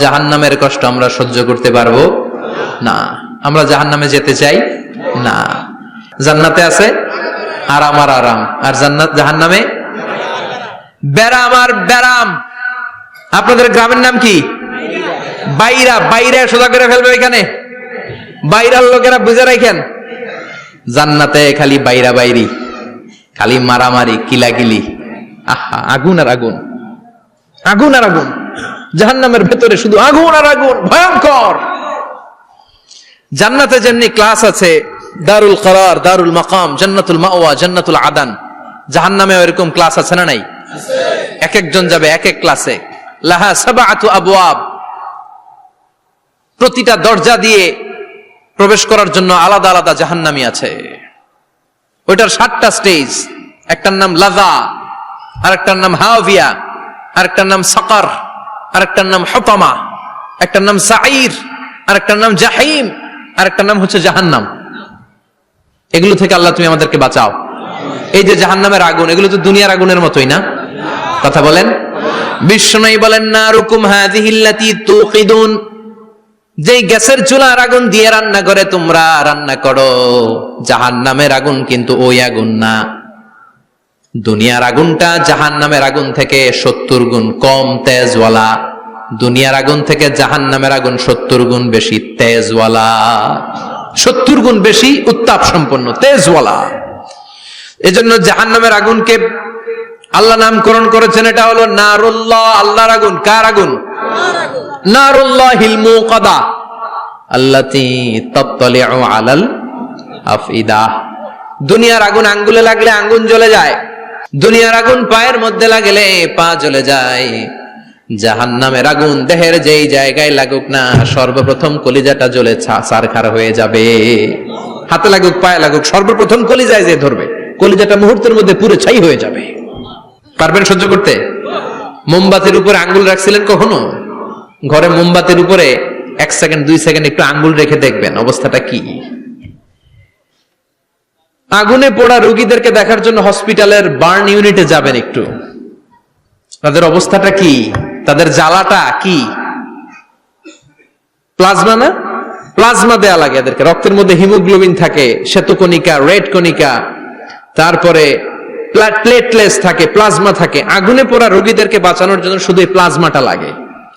জাহান্নামের কষ্ট আমরা সহ্য করতে পারব? না। আমরা জাহান্নামে যেতে চাই? না। জান্নাতে আছে? আরাম আর আরাম। আর জান্নাত জাহান্নামে? ব্যারাম আর ব্যারাম আপনাদের গ্রামের নাম কি? বাইরা। বাইরে সোজা করে ফেলবে এখানে। বাইরার লোকেরা বুঝে রাখেন। জান্নাতে খালি বাইরা বাইরি। খালি মারামারি, কিলাকিলি। আহা, আগুন আর আগুন। আগুন আর আগুন। জাহান্নামের ভেতরে শুধু আগুন আর আগুন, ভয়ঙ্কর। জান্নাতে যেমনি ক্লাস আছে, দারুল করার, দারুল মাকাম, জান্নাতুল মাওয়া, জান্নাতুল আদান জাহান্নামে এরকম ক্লাস আছে না নাই? এক একজন যাবে এক এক ক্লাসে লাহা সাবা সাবাআতু আবওয়াব। প্রতিটা দরজা দিয়ে প্রবেশ করার জন্য আলাদা আলাদা জাহান্নামি আছে। ওইটার সাতটা স্টেজ একটার নাম লাজা, আরেকটার নাম হাওভিয়া আরেকটার নাম সাকার। আরেকটার নাম হতামা, একটার নাম সাইর আরেকটার নাম জাহিম, আরেকটার নাম হচ্ছে জাহান্নাম। এগুলো থেকে আল্লাহ তুমি আমাদেরকে বাঁচাও। এই যে জাহান্নামের আগুন, এগুলো তো দুনিয়ার আগুনের মতোই না? কথা বলেন। বিশ্বনয়ী বলেন না রুকুম হাদিহিল্লাতি তুকিদুন যেই গ্যাসের চুলার আগুন দিয়ে রান্না করে তোমরা রান্না করো। জাহান্নামের আগুন কিন্তু ওই আগুন না। দুনিয়ার আগুনটা জাহান নামের আগুন থেকে সত্তর গুণ কম তেজওয়ালা। দুনিয়ার আগুন থেকে জাহান নামের আগুন সত্তর গুণ বেশি তেজওয়ালা। সত্তর গুণ বেশি উত্তাপ সম্পন্ন তেজওয়ালা। এজন্য জাহান নামের আগুনকে আল্লাহ নামকরণ করেছেন, এটা হলো নারুল্লাহ, আল্লাহর আগুন। কার আগুন? নারুল্লাহ হিলমু কদা আল্লাতি তত্তলিউ আলাল আফইদা। দুনিয়ার আগুন আঙ্গুলে লাগলে আঙ্গুন জ্বলে যায়। দুনিয়ার আগুন পায়ের মধ্যে লাগলে পা জ্বলে যায়। জাহান্নামের আগুন দেহের যেই জায়গায় লাগুক না, সর্বপ্রথম কলিজাটা জ্বলে সারখার হয়ে যাবে। হাতে লাগুক, পায়ে লাগুক, সর্বপ্রথম কলিজায় যে ধরবে, কলিজাটা মুহূর্তের মধ্যে পুরো ছাই হয়ে যাবে। পারবেন সহ্য করতে? মোমবাতির উপরে আঙ্গুল রাখছিলেন কখনো? ঘরে মোমবাতির উপরে এক সেকেন্ড, দুই সেকেন্ড একটু আঙ্গুল রেখে দেখবেন, অবস্থাটা কি? আগুনে পোড়া রোগীদেরকে দেখার জন্য হসপিটালের বার্ন ইউনিটে যাবেন একটু। তাদের অবস্থাটা কি? তাদের জ্বালাটা কি? প্লাজমা না? প্লাজমা দেয়া লাগে এদেরকে। রক্তের মধ্যে হিমোগ্লোবিন থাকে, শ্বেতকণিকা, রেড কণিকা, তারপরে প্লেটলেস থাকে, প্লাজমা থাকে। আগুনে পোড়া রোগীদেরকে বাঁচানোর জন্য শুধু প্লাজমাটা লাগে।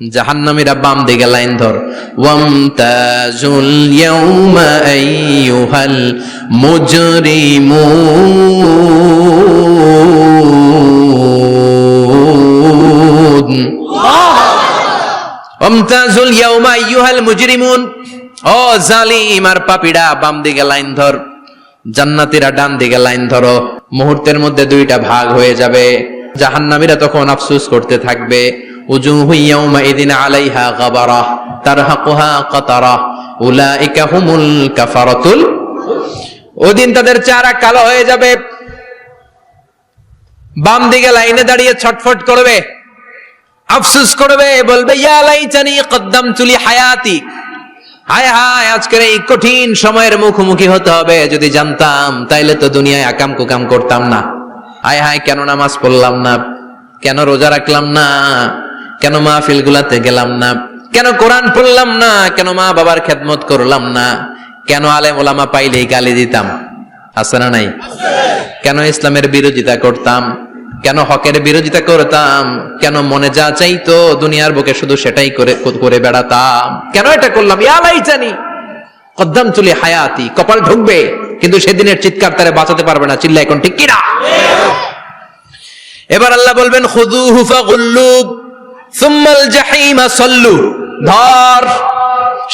জাহান্নামীরা বাম দিকে লাইন ধর। ওয়ামতাজুল ইয়াউমা আইয়ুহাল মুজরিমুন ওয়ামতাজুল ইয়াউমা আইয়ুহাল মুজরিমুন। ও জালিম আর পাপীরা বাম দিকে লাইন ধর। জান্নাতীরা ডান দিকে লাইন ধরো। মুহূর্তের মধ্যে দুইটা ভাগ হয়ে যাবে। জাহান্নামীরা তখন আফসোস করতে থাকবে। উজুহু ইয়াউমাইদিন আলাইহা গাবারা, তারহাকুহা কাতারা, উলাইকা হুমুল কাফারাতুল ওদিন তাদের চেহারা কালো হয়ে যাবে। বাম দিকে লাইনে দাঁড়িয়ে ছটফট করবে। আফসোস করবে, বলবে, ইয়া লাইতানি কদ্দামতু লি হায়াতি হায় হায়, আজকের এই কঠিন সময়ের মুখোমুখি হতে হবে। যদি জানতাম, তাইলে তো দুনিয়ায় আকাম কুকাম করতাম না। হায় হায়, কেন নামাজ পড়লাম না? কেন রোজা রাখলাম না? কেন মাহফিল গুলাতে গেলাম না? কেন কোরআন পড়লাম না? কেন মা বাবার খেদমত করলাম না? কেন আলেম ওলামা পাইলেই গালি দিতাম? আছে না নাই? কেন ইসলামের বিরোধিতা করতাম? কেন হকের বিরোধিতা করতাম? কেন মনে যা চাইতো দুনিয়ার বুকে শুধু সেটাই করে করে বেড়াতাম? কেন এটা করলাম? ইয়ালাই জানি কদ্দাম তুলি হায়াতি, কপাল ঢুকবে, কিন্তু সেদিনের চিৎকার তারে বাঁচাতে পারবে না চিল্লা এখন ঠিক কিনা? এবার আল্লাহ বলবেন খুদু হুফা গুল্লুব সুম্মাল জাহিমা সল্লু ধর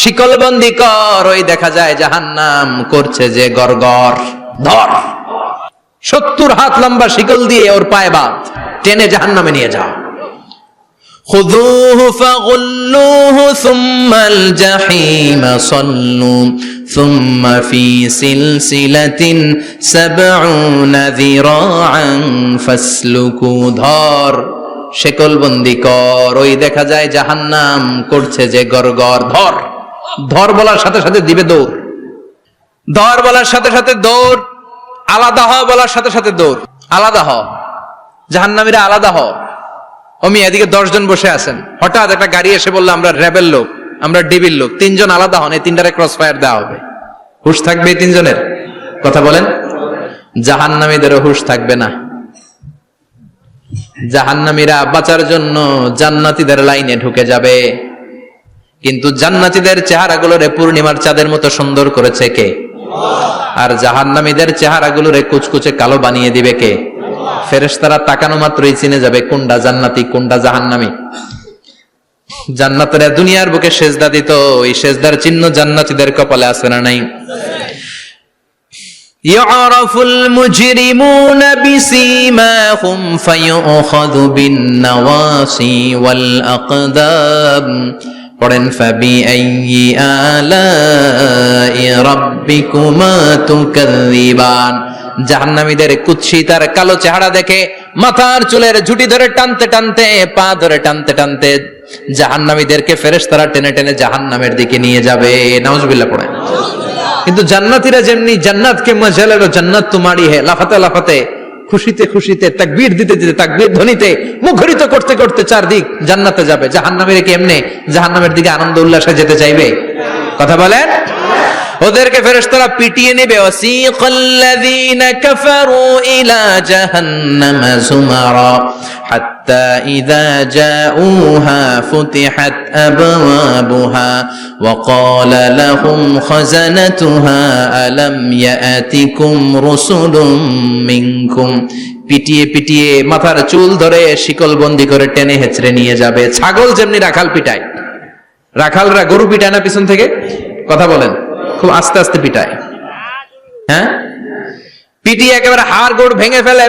শিকলবন্দি কর ওই দেখা যায় জাহান্নাম করছে যে গরগর ধর সত্তর হাত লম্বা শিকল দিয়ে ওর পায়ে বাঁধ টেনে জাহান্নামে নিয়ে যাও خذوه فغلوه ثم الجحيم صلوا ثم في سلسلة سبعون ذراعا فاسلكوا ধর শেকল বন্দি কর। ওই দেখা যায় জাহান্নাম করছে যে গরগর ধর। ধর বলার সাথে সাথে দিবে দৌড়। ধর বলার সাথে সাথে দৌড়। আলাদা হ বলার সাথে সাথে দৌড়। আলাদা হ। জাহান্নামীরা আলাদা হ। অমি, এদিকে দশজন বসে আছেন। হঠাৎ একটা গাড়ি এসে বলল, আমরা র্যাবের লোক, আমরা ডিবির লোক। তিনজন আলাদা হন, এই তিনটারে ক্রস ফায়ার দেওয়া হবে। হুশ থাকবে তিনজনের? কথা বলেন। জাহান্নামীদেরও হুশ থাকবে না। জাহান্নামীরা বাঁচার জন্য জান্নাতীদের লাইনে ঢুকে যাবে। কিন্তু জান্নাতীদের চেহারাগুলোরে পূর্ণিমার চাঁদের মতো সুন্দর করেছে কে? আর জাহান্নামীদের চেহারাগুলোরে কুচকুচে কালো বানিয়ে দিবে কে? ফেরেশতারা তাকানো মাত্রই চিনে যাবে কোনটা জান্নাতি, কোনটা জাহান্নামী। জান্নাতেরা দুনিয়ার বুকে সেজদা দিত ওই সেজদার চিহ্ন জান্নাতীদের কপালে আছে না নাই? يعرف المجرمون بسيماهم فيؤخذ بالنواصي والأقدام পড়েন فبأي آلاء ربكما تكذبان জাহান্নামীদের কুৎসি তার কালো চেহারা দেখে মাথার চুলের ঝুটি ধরে টানতে টানতে পা ধরে টানতে টানতে জাহান্নামীদেরকে ফেরেশতারা টেনে টেনে জাহান্নামের দিকে নিয়ে যাবে নাউজুবিল্লাহ পড়েন কিন্তু জান্নাতীরা যেমনি জান্নাতকে মজা লাগল, জান্নাত তোমারই হে, লাফাতে লাফাতে, খুশিতে খুশিতে, তাকবীর দিতে দিতে, তাকবীর ধ্বনিতে মুখরিত করতে করতে চারদিক জান্নাতে যাবে। জাহান্নামের কি এমনি জাহান্নামের দিকে আনন্দ উল্লাসে যেতে চাইবে? কথা বলেন? ওদেরকে ফেরেশতারা পিটিয়ে নেবে, ওয়াসিকাল্লাযীনা কাফারু ইলা জাহান্নামা যুমারা ইযা জাউহা ফুতিহাত আবওয়াবুহা ওয়া ক্বালা লাহুম খাজানাতুহা আলাম ইয়াতিকুম রুসুলুম মিনকুম পিটিয়ে পিটিয়ে মাথার চুল ধরে শিকল বন্দি করে টেনে হেচড়ে নিয়ে যাবে। ছাগল যেমনি রাখাল পিটায়। রাখালরা গরু পিটায় না পিছন থেকে? কথা বলেন। খুব আস্তে আস্তে পিটায়। হ্যাঁ? পিটিয়ে একেবারে হাড় গোড় ভেঙে ফেলে।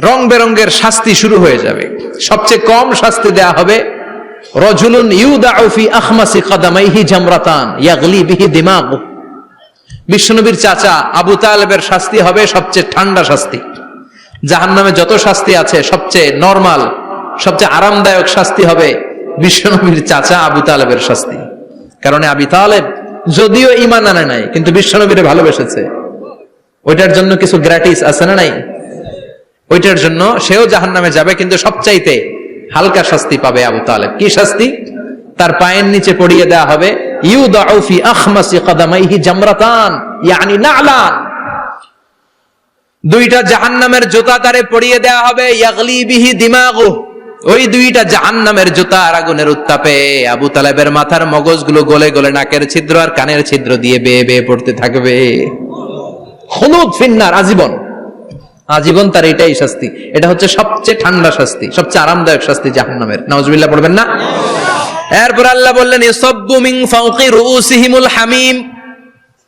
রং বেরঙ্গের শাস্তি শুরু হয়ে যাবে। সবচেয়ে কম শাস্তি দেয়া হবে, রজুলুন ইউদাউ ফি আখমাসি কদামাইহি জামরাতান ইয়াগলি বিহি দিমাগ। বিশ্বনবীর চাচা আবু তালেবের শাস্তি হবে সবচেয়ে ঠান্ডা শাস্তি। জাহান্নামে যত শাস্তি আছে, সবচেয়ে নরমাল, সবচেয়ে আরামদায়ক শাস্তি হবে বিশ্বনবীর চাচা আবু তালেবের শাস্তি। কারণ আবি তালেব যদিও ইমান আনে নাই, কিন্তু বিশ্বনবীরে ভালোবেসেছে। ওইটার জন্য কিছু গ্র্যাটিস আছে না নাই? ওইটার জন্য সেও জাহান নামে যাবে, কিন্তু সবচাইতে হালকা শাস্তি পাবে আবু তালেব। কি শাস্তি? তার পায়ের নিচে পড়িয়ে দেওয়া হবে ইউ দাউফি আখমাসি কদামাইহি জামরাতান, ইয়ানি নালান দুইটা জাহান্নামের জুতা তারে পড়িয়ে দেওয়া হবে, ইয়াগলি বিহি দিমাগু। ওই দুইটা জাহান্নামের জুতা আর আগুনের উত্তাপে আবু তালেবের মাথার মগজগুলো গলে গলে নাকের ছিদ্র আর কানের ছিদ্র দিয়ে বেয়ে বেয়ে পড়তে থাকবে। হলুদ ফিন্নার, আজীবন। আজীবন তার এটাই শাস্তি। এটা হচ্ছে সবচেয়ে ঠান্ডা শাস্তি, সবচেয়ে আরামদায়ক শাস্তি জাহান্নামের। নাউজুবিল্লাহ পড়বেন না? এরপর আল্লাহ বললেন মিন ফাওকি রুউসিহিমুল হামিম।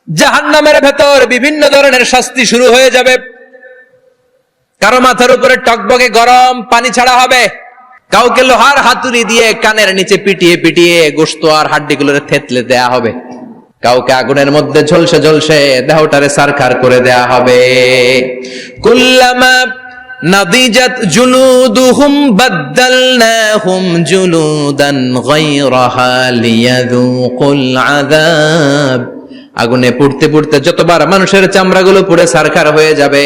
জাহান্নামের ভেতর বিভিন্ন ধরনের শাস্তি শুরু হয়ে যাবে। কারও মাথার উপরে টকবকে গরম পানি ছাড়া হবে। কাউকে লোহার হাতুড়ি দিয়ে কানের নিচে পিটিয়ে পিটিয়ে গোস্ত আর হাড্ডিগুলোরে থেতলে দেয়া হবে। কাউকে আগুনের মধ্যে ঝলসে ঝলসে দেহটারে সারখার করে দেয়া হবে। কুল্লামা নাদিজাত জুলুদুহুম বাদদালনাহুম জুলুদান গায়রাহা লিয়াযুকুল আযাব। আগুনে পুড়তে পুড়তে যতবার মানুষের চামড়াগুলো পুড়ে সারখার হয়ে যাবে,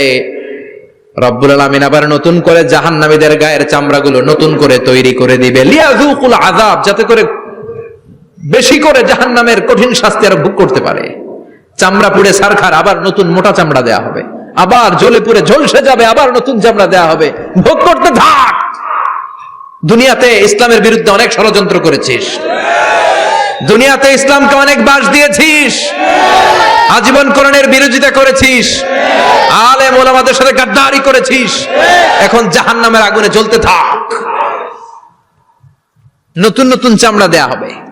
রব্বুল আলামিন আবার নতুন করে জাহান্নামীদের গায়ের চামড়াগুলো নতুন করে তৈরি করে দিবে। লিয়াযুকুল আযাব, যাতে করে বেশি করে জাহান্নামের কঠিন শাস্তি আর ভোগ করতে পারে। চামড়া পুড়ে সারখার, আবার নতুন মোটা চামড়া দেয়া হবে। আবার জ্বলে পুড়ে ঝলসে যাবে, আবার নতুন চামড়া দেয়া হবে। ভোগ করতে থাক! দুনিয়াতে ইসলামের বিরুদ্ধে অনেক ষড়যন্ত্র করেছিস। দুনিয়াতে ইসলামকে অনেক বাস দিয়েছিস। আজীবন কোরআনের বিরোধিতা করেছিস। আলে মোলামাদের সাথে গাদ্দারি করেছিস। এখন জাহান্নামের আগুনে জ্বলতে থাক। নতুন নতুন চামড়া দেয়া হবে।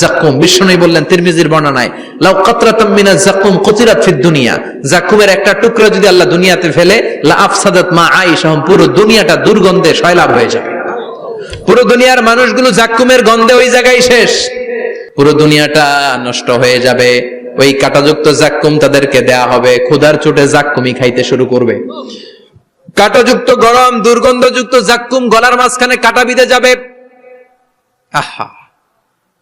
জাকুম বললেন, তিরমিজির লাউ কাতরাতাম জাকুম ফিদ দুনিয়া। জাকুমের একটা যদি আল্লাহ দুনিয়াতে ফেলে, লা আফসাদাত মা পুরো দুনিয়াটা দুর্গন্ধে হয়ে যাবে। পুরো দুনিয়ার মানুষগুলো জাক্কুমের গন্ধে ওই জায়গায় শেষ। পুরো দুনিয়াটা নষ্ট হয়ে যাবে। ওই কাটাযুক্ত জাক্কুম তাদেরকে দেয়া হবে। ক্ষুধার চোটে জাক্কুমি খাইতে শুরু করবে। কাটাযুক্ত গরম, দুর্গন্ধযুক্ত জাক্কুম গলার মাঝখানে কাটা বিঁধে যাবে। আহা!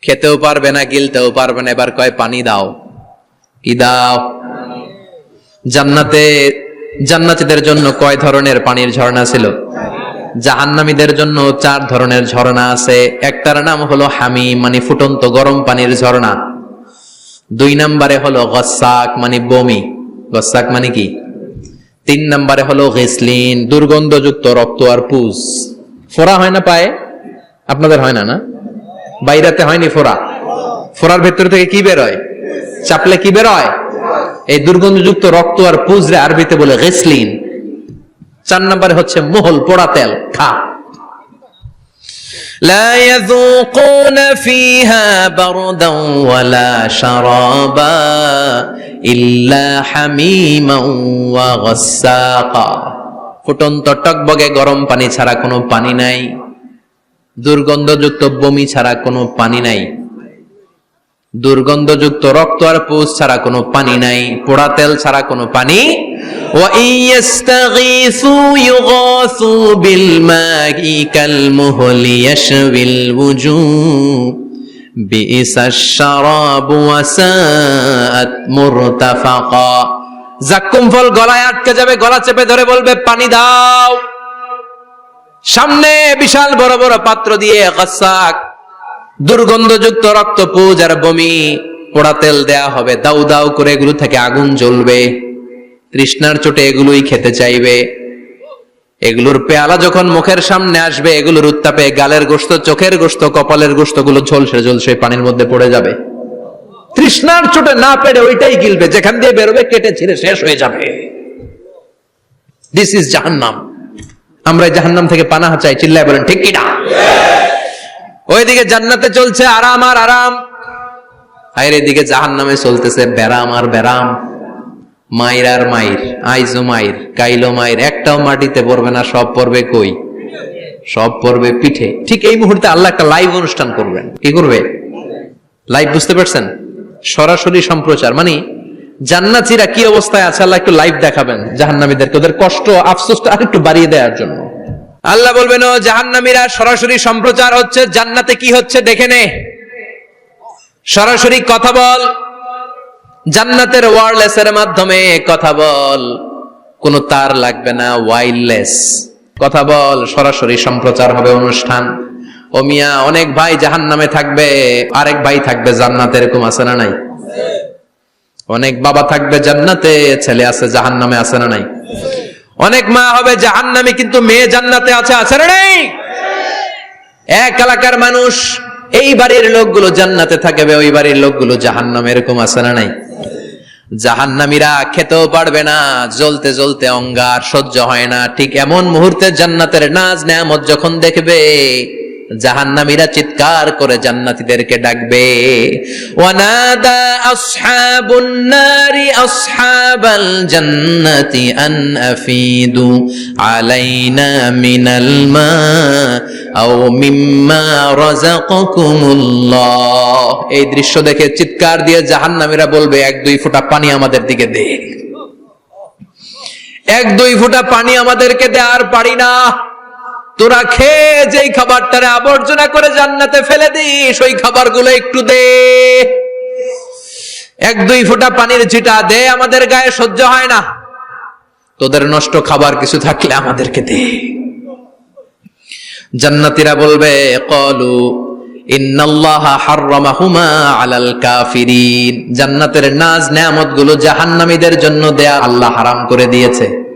খেতেও পারবে না, গিলতেও পারবে না। এবার কয়, পানি দাও। কি দাও? জান্নাতে, জান্নাতীদের জন্য কয় ধরনের পানির ঝর্ণা ছিল? জাহান্নামীদের জন্য চার ধরনের ঝর্ণা আছে। একটার নাম হলো হামি মানে ফুটন্ত গরম পানির ঝর্ণা। দুই নম্বরে হলো গসাক মানে বমি। গসাক মানে কি? তিন নম্বরে হলো ঘেসলিন দুর্গন্ধযুক্ত রক্ত আর পুজ। ফোড়া হয় না পায়ে? আপনাদের হয় না না? বাইরাতে হয়নি ফোড়া ফোড়ার ভেতর থেকে কি বেরোয় চাপলে কি বেরোয় এই দুর্গন্ধযুক্ত রক্ত আর পুজরে আরবিতে বলে ঘেসলিন চার নম্বরে হচ্ছে মোহল পোড়া তেল খা لا يذوقون فيها بردا ولا شرابا إلا حميما وغساقا ফুটন্ত টকবগে গরম পানি ছাড়া কোনো পানি নাই দুর্গন্ধযুক্ত বমি ছাড়া কোনো পানি নাই। দুর্গন্ধযুক্ত রক্ত আর পোষ ছাড়া কোনো পানি নাই। পোড়া তেল ছাড়া কোনো পানি জাক্কুম ফল গলায় আটকে যাবে গলা চেপে ধরে বলবে পানি দাও সামনে বিশাল বড় বড় পাত্র দিয়ে গাসাক দুর্গন্ধযুক্ত রক্ত পুজ আর বমি পোড়া তেল দেয়া হবে, দাউ দাউ করে এগুলো থেকে আগুন জ্বলবে। তৃষ্ণার চোটে এগুলোই খেতে চাইবে। এগুলোর পেয়ালা যখন মুখের সামনে আসবে, এগুলোর উত্তাপে গালের গোস্ত চোখের গোস্ত কপালের গোস্তগুলো ঝলসে ঝলসে পানির মধ্যে পড়ে যাবে। তৃষ্ণার চোটে না পেরে ওইটাই গিলবে, যেখান দিয়ে বেরোবে, কেটে ছিঁড়ে শেষ হয়ে যাবে। দিস ইজ জাহান্নাম। আমরা জাহান্নাম থেকে পানাহা চাই, চিল্লায় বলেন, ঠিক কিনা? ওইদিকে জান্নাতে চলছে আরাম আর আরাম। আর এদিকে জাহান নামে চলতেছে ব্যারাম আর ব্যারাম। মাইর আর মাইর আইজো মাইর কাইলো মাইর একটাও মাটিতে পড়বে না, সব পড়বে কই? সব পড়বে পিঠে। ঠিক এই মুহূর্তে আল্লাহ একটা লাইভ অনুষ্ঠান করবেন। কি করবে? লাইভ বুঝতে পারছেন? সরাসরি সম্প্রচার মানে জান্নাতিরা কি অবস্থায় আছে? আল্লাহ একটু লাইভ দেখাবেন জাহান্নামীদেরকে, ওদের কষ্ট আফসোসটা আর একটু বাড়িয়ে দেওয়ার জন্য। আল্লাহ বলবেন, ও জাহান্নামীরা, সরাসরি সম্প্রচার হচ্ছে, জান্নাতে কি হচ্ছে দেখে নে। সরাসরি কথা বল। জান্নাতের ওয়ারলেস এর মাধ্যমে কথা বল। কোন তার লাগবে না ওয়াইরলেস কথা বল, সরাসরি সম্প্রচার হবে অনুষ্ঠান। ও মিয়া, অনেক ভাই জাহান নামে থাকবে, আরেক ভাই থাকবে জান্নাতে, এরকম আছে না নাই? অনেক বাবা থাকবে জান্নাতে, ছেলে আছে জাহান নামে আছে না নাই? অনেক মা হবে জাহান নামে কিন্তু মেয়ে জান্নাতে আছে আছে না নেই? এক এলাকার মানুষ, এই বাড়ির লোকগুলো জান্নাতে থাকবে, ওই বাড়ির লোকগুলো জাহান নামে এরকম আছে না নাই? জাহান্নামীরা খেতেও পারবে না, জ্বলতে জ্বলতে অঙ্গার সহ্য হয় না, ঠিক এমন মুহূর্তে জান্নাতের নাজ নেয়ামত যখন দেখবে জাহান্নামীরা চিৎকার করে জান্নাতীদেরকে ডাকবে। ওয়ানাদা আসহাবুন নারি আসহাবাল জান্নাতি আন আফিদু আলাইনা মিনাল মা আও মিম্মা রাযাকাকুমুল্লাহ এই দৃশ্য দেখে চিৎকার দিয়ে জাহান্নামীরা বলবে, এক, দুই ফোঁটা পানি আমাদের দিকে দে। এক, দুই ফোঁটা পানি আমাদেরকে দে, আর পারি না। তোরা খেয়ে যেই খাবারটারে আবর্জনা করে জান্নাতে ফেলে দিস, ওই খাবারগুলো একটু দে। এক দুই ফোঁটা পানির ছিটা দে, আমাদের গায়ে সহ্য হয় না। তোদের নষ্ট খাবার কিছু থাকলে আমাদেরকে দে। জান্নাতীরা বলবে, কলু জান্নাতের নাজ নেয়ামতগুলো জাহান্নামীদের জন্য দেয়া আল্লাহ হারাম করে দিয়েছে।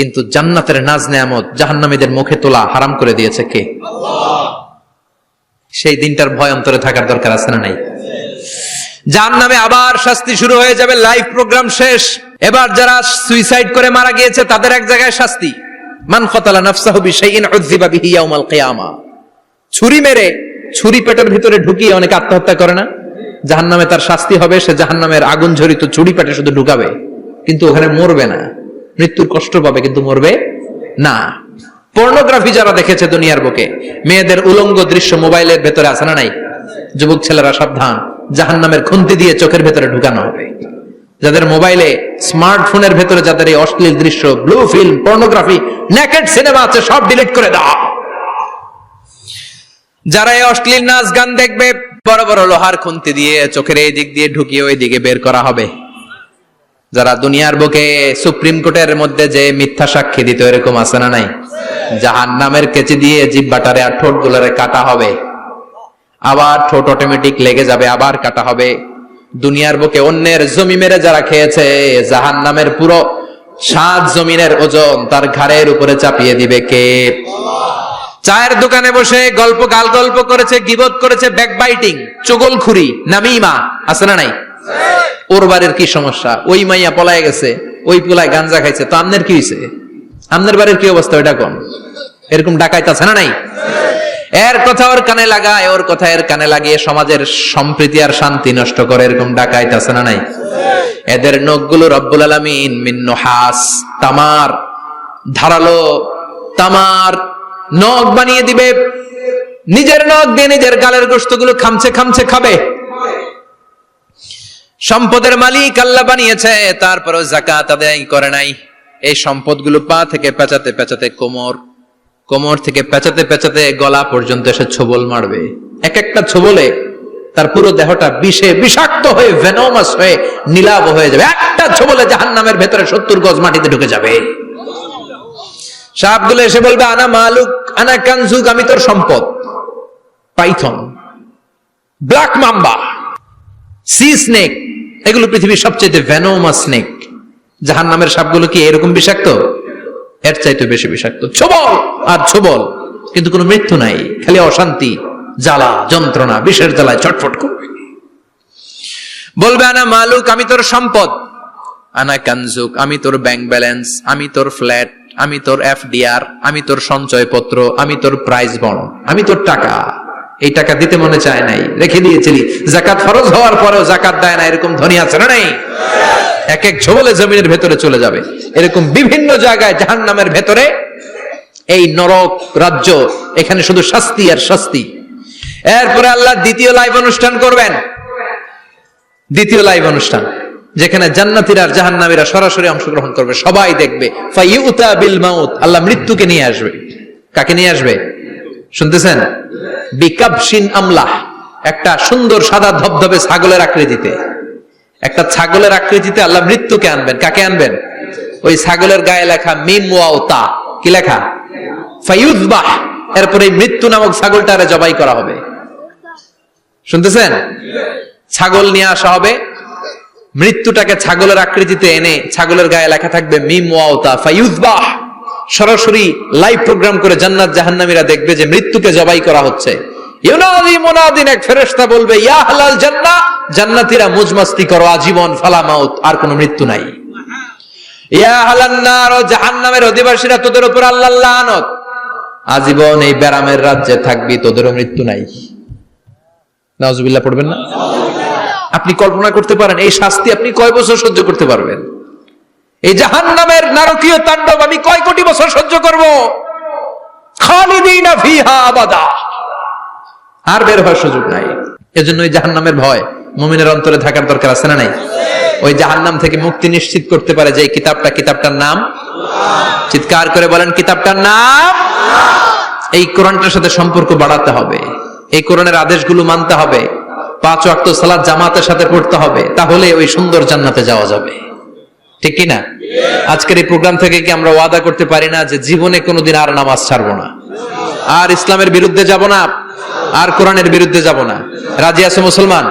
কিন্তু জান্নাতের নাজ নেয়ামত জাহান্নামীদের মুখে তোলা হারাম করে দিয়েছে কে? সেই দিনটার ভয় অন্তরে থাকার দরকার আছে না নাই? যার নামে আবার শাস্তি শুরু হয়ে যাবে, লাইভ প্রোগ্রাম শেষ। এবার যারা সুইসাইড করে মারা গিয়েছে, তাদের এক জায়গায় শাস্তি। মান কতালা নাফসাহু বিশাইইন উযযিবা বিহি ইয়াউমাল ছুরি মেরে ছুরি পেটের ভিতরে ঢুকিয়ে অনেকে আত্মহত্যা করে না? জাহান্নামে তার শাস্তি হবে, সে জাহান্নামের আগুন ঝরিত ছুরি পেটে শুধু ঢুকাবে, কিন্তু ওখানে মরবে না। মৃত্যুর কষ্ট পাবে কিন্তু মরবে না। পর্নোগ্রাফি যারা দেখেছে দুনিয়ার বুকে, মেয়েদের উলঙ্গ দৃশ্য মোবাইলের ভেতরে আছে না নাই? যুবক ছেলেরা সাবধান, জাহান্নামের খুন্তি দিয়ে চোখের ভেতরে ঢুকানো হবে। যাদের মোবাইলে স্মার্টফোনের ভেতরে যাদের এই অশ্লীল দৃশ্য blue film pornography naked cinema আছে, সব ডিলিট করে দাও। যারা এই অশ্লীল নাচ গান দেখবে, বড় বড় লোহার খুন্তি দিয়ে চোখের এই দিক দিয়ে ঢুকিয়ে ওই দিকে বের করা হবে। যারা দুনিয়ার বুকে সুপ্রিম কোর্টের মধ্যে যে মিথ্যা সাক্ষী দিত, এরকম আছে না নাই? জাহান নামের কেচি দিয়ে জিব্বাটারে আর ঠোঁট গুলারে কাটা হবে। আবার ঠোঁট অটোমেটিক লেগে যাবে, আবার কাটা হবে। দুনিয়ার বুকে অন্যের জমি মেরে যারা খেয়েছে জাহান নামের পুরো সাত জমিনের ওজন তার ঘাড়ের উপরে চাপিয়ে দিবে কে? চায়ের দোকানে বসে গল্প গাল গল্প করেছে, গিবত করেছে ব্যাক বাইটিং চগলখুরি, নামিমা, আছে না নাই? ওর বাড়ির কি সমস্যা? ওই মাইয়া পলায় গেছে, ওই পোলায় গাঞ্জা খাইছে, তো আমনের কি হয়েছে আমনের বাড়ির কি অবস্থা ওইটা কোন? এরকম ডাকাইত আছে না নাই? এর কথা ওর কানে লাগায়, ওর কথা এর কানে লাগিয়ে সমাজের সম্প্রীতি আর শান্তি নষ্ট করে, এরকম ডাকাইত আছে না নাই? এদের নখগুলো রব্বুল আলামিন মিন হাস তামার, ধারালো তামার নখ বানিয়ে দিবে। নিজের নখ দিয়ে নিজের গালের গোস্তগুলো খামছে খামছে খাবে। সম্পদের মালিক আল্লাহ বানিয়েছে, তারপরও জাকাত আদায় করে নাই। এই সম্পদগুলো পা থেকে পেঁচাতে পেঁচাতে কোমর কোমর থেকে পেঁচাতে পেঁচাতে গলা পর্যন্ত এসে ছোবল মারবে। এক একটা ছোবলে তার পুরো দেহটা বিষে বিষাক্ত হয়ে ভেনোমাস হয়ে, নীলাভ হয়ে যাবে। একটা ছোবলে জাহান নামের ভেতরে সত্তর গজ মাটিতে ঢুকে যাবে। সাপগুলো এসে বলবে, আনা মালুক, আনা কানজুক, আমি তোর সম্পদ। Python, black mamba, sea snake এগুলো পৃথিবীর সবচেয়ে ভেনোমা স্নেক জাহান নামের সাপগুলো কি এরকম বিষাক্ত? এর চাইতে বেশি বিষাক্ত। ছবল! আর ছবল, কিন্তু কোনো মৃত্যু নাই, খালি অশান্তি, জ্বালা, যন্ত্রণা, বিষের জ্বালায় ছটফট করবে। বলবে, আনা মালুক, আমি তোর সম্পদ। আনা কানজুক, আমি তোর ব্যাংক ব্যালেন্স, আমি তোর ফ্ল্যাট, আমি তোর এফডিআর, আমি তোর সঞ্চয়পত্র, আমি তোর প্রাইজ বন্ড আমি তোর টাকা। এই টাকা দিতে মনে চায় নাই, রেখে দিয়েছিলি। জাকাত ফরজ হওয়ার পরেও জাকাত দেয় না, এরকম ধনী আছে না নাই? এক এক ঝোবলে জমিনের ভেতরে চলে যাবে। এরকম বিভিন্ন জায়গায় জাহান নামের ভেতরে এই নরক রাজ্য, এখানে শুধু শাস্তি আর শাস্তি। এরপরে আল্লাহ দ্বিতীয় লাইভ অনুষ্ঠান করবেন। দ্বিতীয় লাইভ অনুষ্ঠান, যেখানে জান্নাতিরা আর জাহান্নামীরা সরাসরি অংশগ্রহণ করবে। সবাই দেখবে ফাইউতা বিল মাউত, আল্লাহ মৃত্যুকে নিয়ে আসবে। কাকে নিয়ে আসবে? শুনতেছেন? বিকাবসিন আমলাহ, একটা সুন্দর সাদা ধবধবে ছাগলের আকৃতিতে। একটা ছাগলের আকৃতিতে আল্লাহ মৃত্যুকে আনবেন। কাকে আনবেন? ওই ছাগলের গায়ে লেখা মিম ওয়াউতা কি লেখা? ফাইউজবাহ এরপরে মৃত্যু নামক ছাগলটারে জবাই করা হবে। শুনতেছেন? ছাগল নিয়ে আসা হবে। মৃত্যুটাকে ছাগলের আকৃতিতে এনে ছাগলের গায়ে লেখা থাকবে মিম ওয়াওতা ফায়ুজবাহ সরাসরি লাইভ প্রোগ্রাম করে জান্নাত জাহান্নামীরা দেখবে যে মৃত্যুকে জবাই করা হচ্ছে। ইউনাদি মুনাদিন এক ফেরেশতা বলবে, ইয়া হালাল জান্নাহ। জান্নাতীরা মুজমাস্তি করো, আজীবন ফালা মাউত, আর কোনো মৃত্যু নাই। ইয়া হালান নার জাহান্নামের অধিবাসীরা, তোদের উপর আল্লাহ লানত। আজীবন এই ব্যারামের রাজ্যে থাকবি, তোদেরও মৃত্যু নাই। নাউজুবিল্লাহ, পড়বেন না? আপনি কল্পনা করতে পারেন, এই শাস্তি আপনি কয় বছর সহ্য করতে পারবেন? এই জাহান নামের নারকীয় তাণ্ডব আমি কয় কোটি বছর সহ্য করব? আর বের হওয়ার সুযোগ নাই। এজন্য ওই জাহান নামের ভয় মুমিনের অন্তরে থাকার দরকার আছে না নাই? ওই জাহান নাম থেকে মুক্তি নিশ্চিত করতে পারে যে কিতাবটা, কিতাবটার নাম? চিৎকার করে বলেন, কিতাবটার নাম? এই কোরআনটার সাথে সম্পর্ক বাড়াতে হবে। এই কোরআনের আদেশগুলো মানতে হবে। পাঁচ ওয়াক্ত সালাদ জামাতের সাথে পড়তে হবে। তাহলে ওই সুন্দর জান্নাতে যাওয়া যাবে। ঠিক কি না আজকের এই প্রোগ্রাম থেকে কি আমরা ওয়াদা করতে পারি না যে জীবনে কোনোদিন আর নামাজ ছাড়বো না? আর ইসলামের বিরুদ্ধে যাব না? আর কোরআনের বিরুদ্ধে যাব না? রাজি আছে মুসলমান?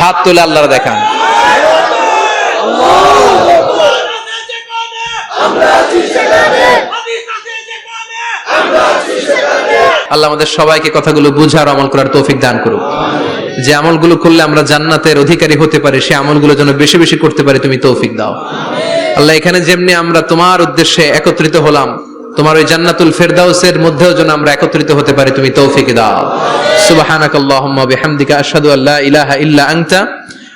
হাত তুলে আল্লাহর দেখান। আল্লাহ আমাদের সবাইকে কথাগুলো বুঝার আমল করার তৌফিক দান করুক। যে আমলগুলো করলে আমরা জান্নাতের অধিকারী হতে পারি, সে আমলগুলো যেন বেশি বেশি করতে পারি, তুমি তৌফিক দাও। আল্লাহ, এখানে যেমনি আমরা তোমার উদ্দেশ্যে একত্রিত হলাম, তোমার ওই জান্নাতুল ফেরদাউসের মধ্যেও যেন আমরা একত্রিত হতে পারি, তুমি তৌফিক দাও। সুবহানাকাল্লাহুম্মা বিহামদিকা আশহাদু আল্লা ইলাহা ইল্লা আনতা,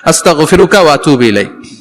আস্তাগফিরুকা ওয়া আতুবু ইলাইক।